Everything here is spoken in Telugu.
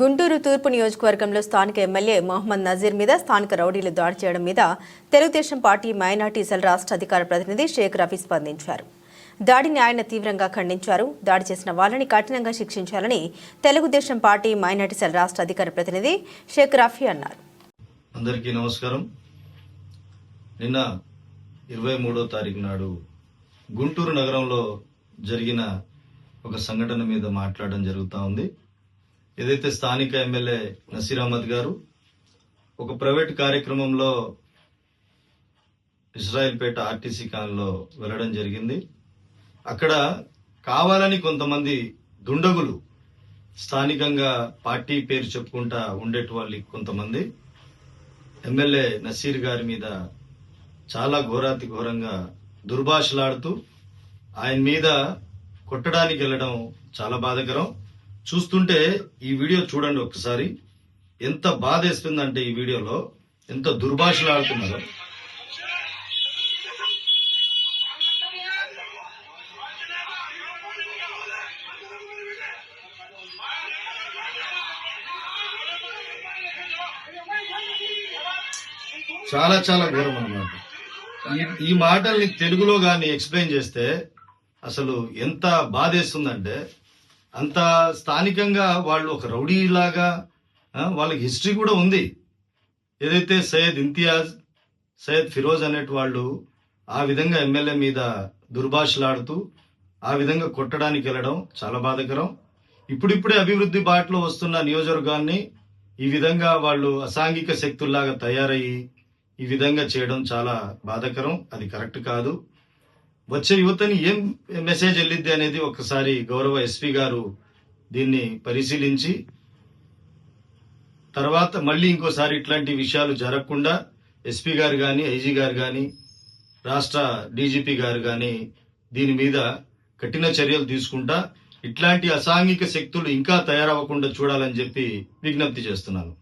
గుంటూరు తూర్పు నియోజకవర్గంలో స్థానిక ఎమ్మెల్యే మొహమ్మద్ నజీర్ మీద స్థానిక రౌడీలు దాడి చేయడం మీద తెలుగుదేశం పార్టీ మైనార్టీ సెల్ రాష్ట్ర అధికార ప్రతినిధి షేక్ రఫీ స్పందించారు. దాడిని ఆయన తీవ్రంగా ఖండించారు. దాడి చేసిన వాళ్ళని కఠినంగా శిక్షించాలని తెలుగుదేశం పార్టీ మైనార్టీ సెల్ రాష్ట్ర అధికార ప్రతినిధి షేక్ రఫీ అన్నారు. అందరికీ నమస్కారం. నిన్న ఇరవై మూడో తారీఖు నాడు గుంటూరు నగరంలో జరిగిన ఒక సంఘటన మీద మాట్లాడడం జరుగుతూ ఉంది. ఏదైతే స్థానిక ఎమ్మెల్యే నసీర్ అహ్మద్ గారు ఒక ప్రైవేట్ కార్యక్రమంలో ఇజ్రాయిల్పేట ఆర్టీసీ కాలంలో వెళ్ళడం జరిగింది. అక్కడ కావాలని కొంతమంది దుండగులు స్థానికంగా పార్టీ పేరు చెప్పుకుంటా ఉండేటి వాళ్ళు కొంతమంది. ఎమ్మెల్యే నసీర్ గారి మీద చాలా ఘోరాతి ఘోరంగా దుర్భాషలాడుతూ ఆయన మీద కొట్టడానికి వెళ్ళడం చాలా బాధకరం. చూస్తుంటే ఈ వీడియో చూడండి ఒకసారి ఎంత బాధ వేస్తుందంటే ఈ వీడియోలో. ఎంత దుర్భాషలు ఆడుతున్నారు. చాలా చాలా ఘోరం అన్నమాట. ఈ- ఈ మాటల్ని తెలుగులో కానీ ఎక్స్ప్లెయిన్ చేస్తే అసలు ఎంత బాధేస్తుందంటే అంత స్థానికంగా వాళ్ళు ఒక రౌడీలాగా లాగా వాళ్ళకి హిస్టరీ కూడా ఉంది. ఏదైతే సయ్యద్ ఇంతియాజ్ సయ్యద్ ఫిరోజ్ అనేటి వాళ్ళు ఆ విధంగా ఎమ్మెల్యే మీద దుర్భాషలాడుతూ ఆ విధంగా కొట్టడానికి వెళ్ళడం చాలా బాధకరం. ఇప్పుడిప్పుడే అభివృద్ధి బాటలో వస్తున్న నియోజకవర్గాన్ని ఈ విధంగా వాళ్ళు అసాంఘిక శక్తుల్లాగా తయారయ్యి ఈ విధంగా చేయడం చాలా బాధాకరం. అది కరెక్ట్ కాదు. వచ్చే యువతని ఏం మెసేజ్ వెళ్ళిద్ది అనేది ఒకసారి గౌరవ ఎస్పీ గారు దీన్ని పరిశీలించి తర్వాత మళ్ళీ ఇంకోసారి ఇట్లాంటి విషయాలు జరగకుండా ఎస్పీ గారు కానీ ఐజీ గారు కానీ రాష్ట్ర డీజీపీ గారు కానీ దీని మీద కఠిన చర్యలు తీసుకుంటా ఇట్లాంటి అసాంఘిక శక్తులు ఇంకా తయారవ్వకుండా చూడాలని చెప్పి విజ్ఞప్తి చేస్తున్నాను.